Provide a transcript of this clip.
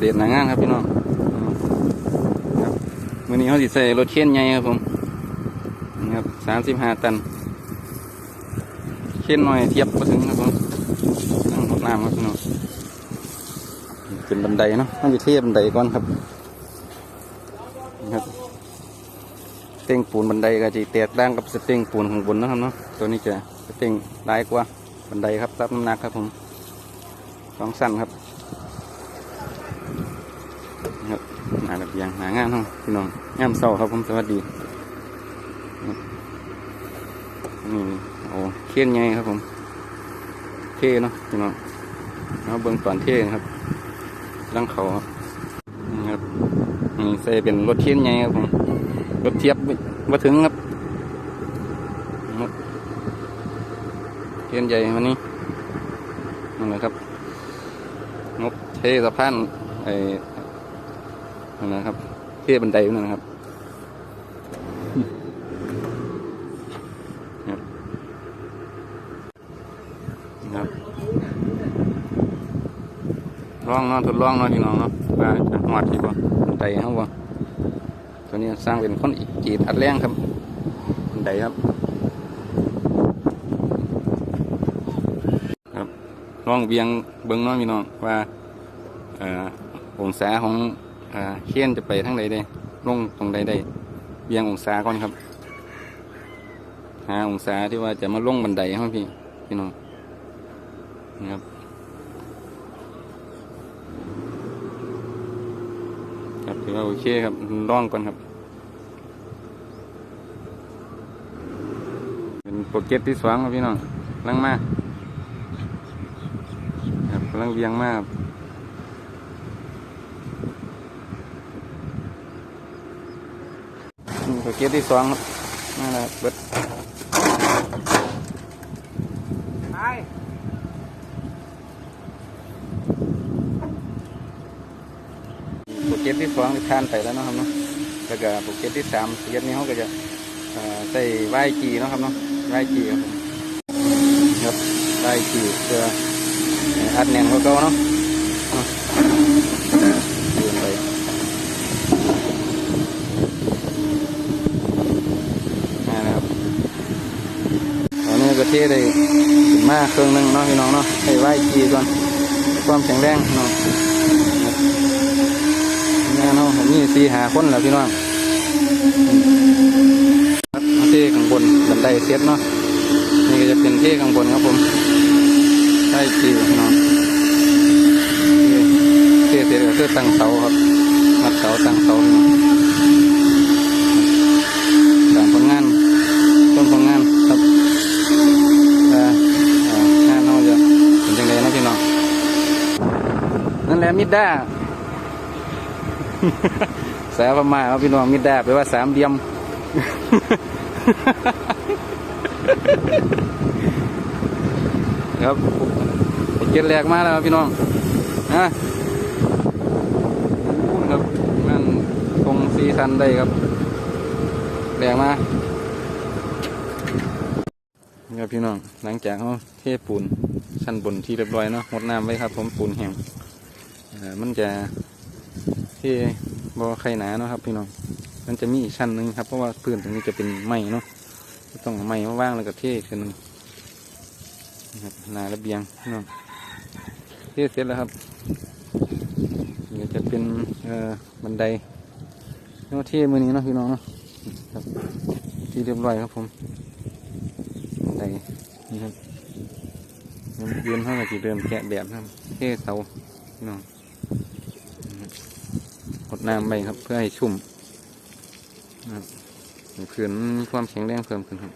เดตหนางานครับพี่น้องอืมครับมื้อนี้เขาสิใส่รถเข็นใหญ่ครับผมนี่ครับสามสิบห้าตันเข็นหน่อยเทียบมาถึงครับผมนั่งรถน้ำครับพี่น้องขึ้นบันไดเนาะต้องอยู่เทียบบันไดก่อนครับครับเต็งปูนบันไดก็จะแตกต่างกับสเต็งปูนข้างบนนะครับเนาะตัวนี้จะสเต็งร้กว่าบันไดครับรับน้ำหนักครับผมสองสั้นครับ หาแบบอย่างหางานเนาะพี่น้องงามเศร้าครับผมสวัสดีนี่โอ้เขียนไงครับผม เท่เนาะพี่น้องเอาเบื้องตอนเท่ครับลังเขาครับนี่ครับนี่ใส่เป็นรถเขียนไงครับผมรถเทียบมาถึงครับเขียนใหญ่วันนี้นั่นแหละครับงบเทสะพานไอ นะครับเที่บันไดนั่นนะครับครับรับลองเนาะทดลองเนาะพี่น้องเนาะว่าจะหอดที่บ่บันไดเขาบ่ตัวนี้สร้างเป็นคนอีกจีดอัดแรงครับบันไดครับครับลองเบียงเบิ้งเนาะพี่น้องว่าเอ่อองศาของ อ่าเขียนจะไปทั้งใดได้ลงตรงใดได้เบียงองศาก่อนครับหาองศาที่ว่าจะมาลงบันไดครับพี่พี่น้องนะครับครับถือว่าโอเคครับลองก่อนครับ เป็นโปรเจกต์ที่สองครับพี่น้องลังมาครับกำลังเบียงมาก นี่ก็เกียร์ที่สองครับนั่นแหละเบิดไปโปรเจกต์ที่สองทานไปแล้วนะครับเนาะแล้วก็โปรเจกต์ที่สามโปรเจกต์นี้เขาก็จะใส่ไหวจีนะครับเนาะไหวจีครับไหวจีเพื่ออัดแน่นกว่าเก่าเนาะเอายืนไปนี่นะครับตอนนี้ ก็เทได้ขึ้นมากเครื่องหนึงเนาะพี่น้องเนาะให้ไหวจีก่อนความแข็งแรงเนาะแม่เนาะผมมีสี่หาคนแล้วพี่น้องเท่ข้างบนบันไดเซตเนาะนี่ก็จะเป็นเท่ข้างบนครับผมใช่จีพี่น้องเท่เสร็จก็คือตั้งเสาครับมัดเสาตั้งเสาพี่น้องตามผลงานต้นผลงานครับอ่าอ่างานเราจะเป็นยังไงเนาะพี่น้องนั่นแหละ มิดด้าแสบประมาณว่าพี่น้องมิดดาแปลว่าสามเหลี่ยมครับเก็ดแรกมาแล้วพี่น้องนะครับนั่นคงซีซันได้ครับแรกมานี่ครับพี่น้องหลังจากเขาเทปูนชั้นบนที่เรียบร้อยเนาะหดน้ำไว้ครับ ผมปูนแห้ง มันจะที่บอไข่หนาเนาะครับพี่น้อง มันจะมีอีกชั้นหนึ่งครับเพราะว่าพื้นตรงนี้จะเป็นไม้เนาะก็ต้องไม้มาว่างแล้วก็เทขึ้นนะครับนาระเบียงพี่น้องเทเสร็จแล้วครับนี่จะเป็นเอ่อบันไดเนาะเทมือนี้เนาะพี่น้องเนาะครับที่เรียบร้อยครับผมบันไดนี่ครับเยืนเท่ากับจีเดิมแกะแบบนะครับเทเสาพี่น้อง หดน้ำไปครับ เพื่อให้ชุ่มนะครับผืนมีความแข็งแรงเพิ่มขึ้นครับ